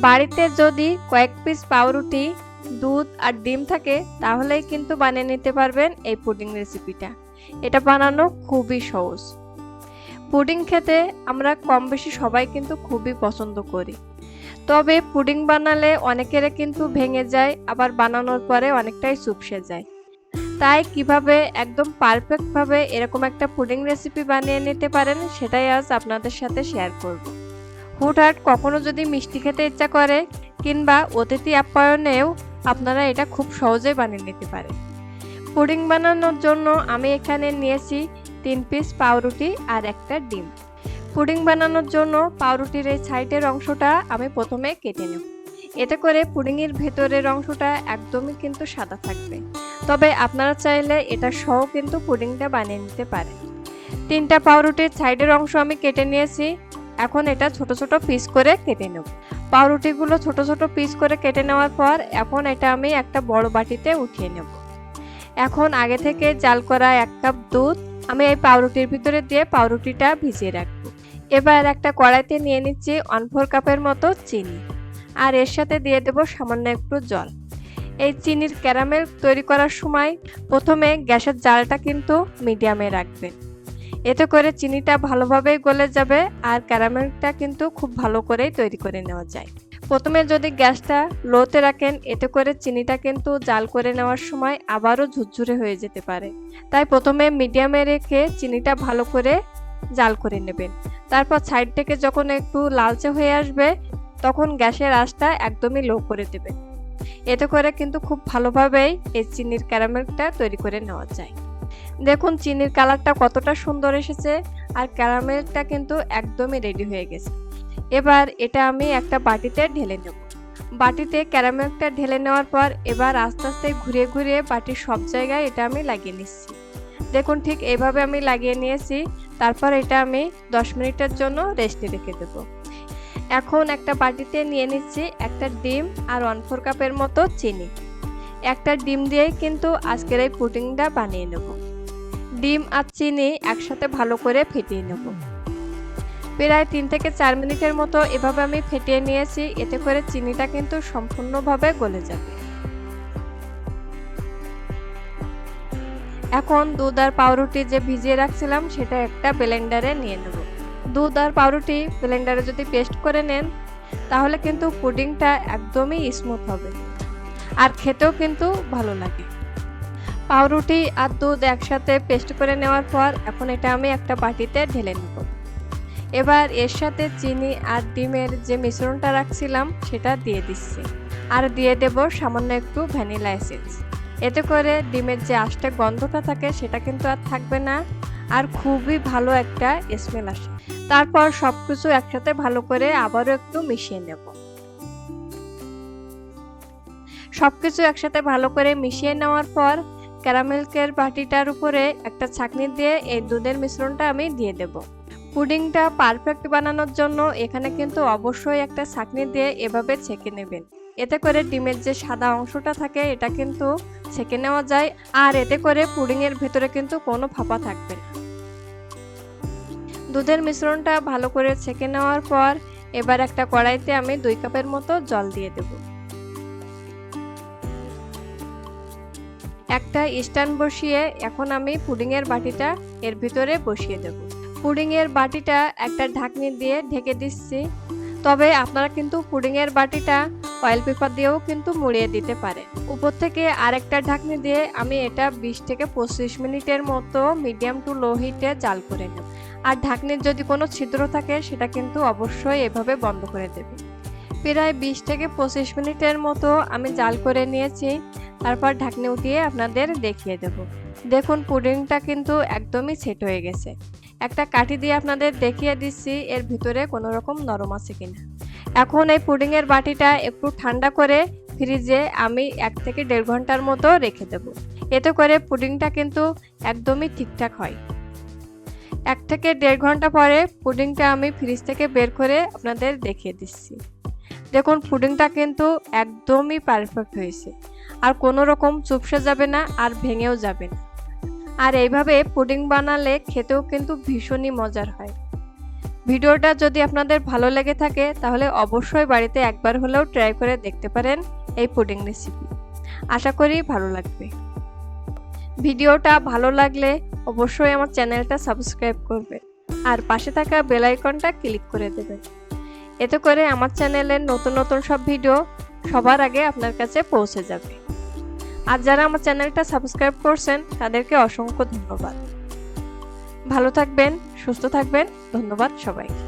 বাড়িতে যদি কয়েক পিস পাউরুটি, দুধ আর ডিম থাকে, তাহলেই কিন্তু বানিয়ে নিতে পারবেন এই পুডিং রেসিপিটা এটা বানানো খুবই সহজ। পুডিং খেতে আমরা কম বেশি সবাই কিন্তু খুবই পছন্দ করি। তবে পুডিং বানালে অনেকের কিন্তু ভেঙে যায়, আবার বানানোর পরে অনেকটাই চুপসে যায়। তাই কীভাবে একদম পারফেক্টভাবে এরকম একটা পুডিং রেসিপি বানিয়ে নিতে পারেন, সেটাই আজ আপনাদের সাথে শেয়ার করব। হুটহাট কখনো যদি মিষ্টি খেতে ইচ্ছা করে, কিংবা অতিথি আপ্যায়নেও আপনারা এটা খুব সহজেই বানিয়ে নিতে পারেন। পুডিং বানানোর জন্য আমি এখানে নিয়েছি তিন পিস পাউরুটি আর একটা ডিম। পুডিং বানানোর জন্য পাউরুটির এই সাইডের অংশটা আমি প্রথমে কেটে নেব। এতে করে পুডিংয়ের ভেতরের অংশটা একদমই কিন্তু সাদা থাকবে। তবে আপনারা চাইলে এটা সহ কিন্তু পুডিংটা বানিয়ে নিতে পারেন। তিনটা পাউরুটির সাইডের অংশ আমি কেটে নিয়েছি। এখন এটা ছোট ছোট পিস করে কেটে নেব। পাউরুটিগুলো ছোট ছোট পিস করে কেটে নেওয়ার পর এখন এটা আমি একটা বড় বাটিতে উঠিয়ে নেব। এখন আগে থেকে জাল করা এক কাপ দুধ আমি এই পাউরুটির ভিতরে দিয়ে পাউরুটিটা ভিজিয়ে রাখব। এবার একটা কড়াইতে নিয়ে নিচ্ছি ওয়ান ফোর কাপের মতো চিনি। আর এর সাথে দিয়ে দেব সামান্য একটু জল। এই চিনির ক্যারামেল তৈরি করার সময় প্রথমে গ্যাসের জালটা কিন্তু মিডিয়ামে রাখবেন। এতে করে চিনিটা ভালোভাবে গলে যাবে আর ক্যারামেলটা কিন্তু খুব ভালো করেই তৈরি করে নেওয়া যায়। প্রথমে যদি গ্যাসটা লোতে রাখেন, এতে করে চিনিটা কিন্তু জাল করে নেওয়ার সময় আবারও ঝুরঝুরে হয়ে যেতে পারে। তাই প্রথমে মিডিয়ামে রেখে চিনিটা ভালো করে জাল করে নেবেন। তারপর সাইড থেকে যখন একটু লালচে হয়ে আসবে, তখন গ্যাসের আঁচটা একদমই লো করে দেবেন। এতে করে কিন্তু খুব ভালোভাবেই এই চিনির ক্যারামেলটা তৈরি করে নেওয়া যায়। দেখুন, চিনির কালারটা কতটা সুন্দর এসেছে আর ক্যারামেলটা কিন্তু একদমই রেডি হয়ে গেছে। এবার এটা আমি একটা বাটিতে ঢেলে নেব। বাটিতে ক্যারামেলটা ঢেলে নেওয়ার পর এবার আস্তে আস্তে ঘুরে ঘুরে বাটির সব জায়গায় এটা আমি লাগিয়ে নিচ্ছি। দেখুন, ঠিক এইভাবে আমি লাগিয়ে নিয়েছি। তারপর এটা আমি দশ মিনিটের জন্য রেস্টে রেখে দেব। এখন একটা বাটিতে নিয়ে নিচ্ছি একটা ডিম আর ওয়ান ফোর কাপের মতো চিনি। একটা ডিম দিয়েই কিন্তু আজকের এই পুডিংটা বানিয়ে নেব। ডিম আর চিনি একসাথে ভালো করে ফেটিয়ে নেব। প্রায় তিন থেকে চার মিনিটের মতো এভাবে আমি ফেটিয়ে নিয়েছি, এতে করে চিনিটা কিন্তু সম্পূর্ণভাবে গলে যাবে। এখন দুধ আর পাউরুটি যে ভিজিয়ে রাখছিলাম, সেটা একটা ব্লেন্ডারে নিয়ে নেব। দুধ আর পাউরুটি ব্লেন্ডারে যদি পেস্ট করে নেন, তাহলে কিন্তু পুডিংটা একদমই স্মুথ হবে। আর খেতেও কিন্তু ভালো লাগে। পাউরুটি আর দুধ একসাথে পেস্ট করে নেওয়ার পর এখন এটা আমি একটা বাটিতে ঢেলে নেব। এবার এর সাথে চিনি আর ডিমের যে মিশ্রণটা রাখছিলাম, সেটা দিয়ে দিচ্ছি। আর দিয়ে দেব সামান্য একটু ভ্যানিলা এসেন্স। এতে করে ডিমের যে আঁশটা গন্ধটা থাকে, সেটা কিন্তু আর থাকবে না আর খুবই ভালো একটা স্মেল আসে। তারপর সব কিছু একসাথে ভালো করে আবারও একটু মিশিয়ে নেব। সব কিছু একসাথে ভালো করে মিশিয়ে নেওয়ার পর ক্যারামেলকের বাটিটার উপরে একটা ছাঁকনি দিয়ে এই দুধের মিশ্রণটা আমি দিয়ে দেব। পুডিংটা পারফেক্ট বানানোর জন্য এখানে কিন্তু অবশ্যই একটা ছাঁকনি দিয়ে এভাবে ছেঁকে নেবেন। এতে করে ডিমের যে সাদা অংশটা থাকে, এটা কিন্তু ছেঁকে নেওয়া যায়। আর এতে করে পুডিংয়ের ভেতরে কিন্তু কোনো ফাঁপা থাকবে না। দুধের মিশ্রণটা ভালো করে ছেঁকে নেওয়ার পর এবার একটা কড়াইতে আমি দুই কাপের মতো জল দিয়ে দেব। একটা স্ট্যান্ড বসিয়ে এখন আমি পুডিংয়ের বাটিটা এর ভিতরে বসিয়ে দেব। পুডিংয়ের বাটিটা একটা ঢাকনি দিয়ে ঢেকে দিচ্ছি। তবে আপনারা কিন্তু পুডিংয়ের বাটিটা অয়েল পেপার দিয়েও কিন্তু মুড়িয়ে দিতে পারে উপর থেকে আরেকটা ঢাকনি দিয়ে আমি এটা বিশ থেকে পঁচিশ মিনিটের মতো মিডিয়াম টু লো হিটে জাল করে নেব। আর ঢাকনির যদি কোনো ছিদ্র থাকে, সেটা কিন্তু অবশ্যই এভাবে বন্ধ করে দেবে। প্রায় বিশ থেকে পঁচিশ মিনিটের মতো আমি জাল করে নিয়েছি। তারপর ঢাকনি উঠিয়ে আপনাদের দেখিয়ে দেব। দেখুন, পুডিংটা কিন্তু একদমই সেট হয়ে গেছে। একটা কাঠি দিয়ে আপনাদের দেখিয়ে দিচ্ছি, এর ভিতরে কোনো রকম নরম আছে কিনা। এখন এই পুডিংয়ের বাটিটা একটু ঠান্ডা করে ফ্রিজে আমি এক থেকে দেড় ঘণ্টার মতো রেখে দেব। এতে করে পুডিংটা কিন্তু একদমই ঠিকঠাক হয়। এক থেকে দেড় ঘণ্টা পরে পুডিংটা আমি ফ্রিজ থেকে বের করে আপনাদের দেখিয়ে দিচ্ছি। দেখুন, পুডিংটা কিন্তু একদমই পারফেক্ট হয়েছে। আর কোনো রকম চুপসে যাবে না আর ভেঙেও যাবে না। আর এইভাবে পুডিং বানালে খেতেও কিন্তু ভীষণই মজার হয়। ভিডিওটা যদি আপনাদের ভালো লেগে থাকে, তাহলে অবশ্যই বাড়িতে একবার হলেও ট্রাই করে দেখতে পারেন এই পুডিং রেসিপি আশা করি ভালো লাগবে। ভিডিওটা ভালো লাগলে অবশ্যই আমার চ্যানেলটা সাবস্ক্রাইব করবেন। আর পাশে থাকা বেল আইকনটা ক্লিক করে দেবেন। এতে করে আমার চ্যানেলের নতুন নতুন সব ভিডিও সবার আগে আপনার কাছে পৌঁছে যাবে। আর যারা আমার চ্যানেলটা সাবস্ক্রাইব করছেন, তাদেরকে অসংখ্য ধন্যবাদ। ভালো থাকবেন, সুস্থ থাকবেন, ধন্যবাদ সবাইকে।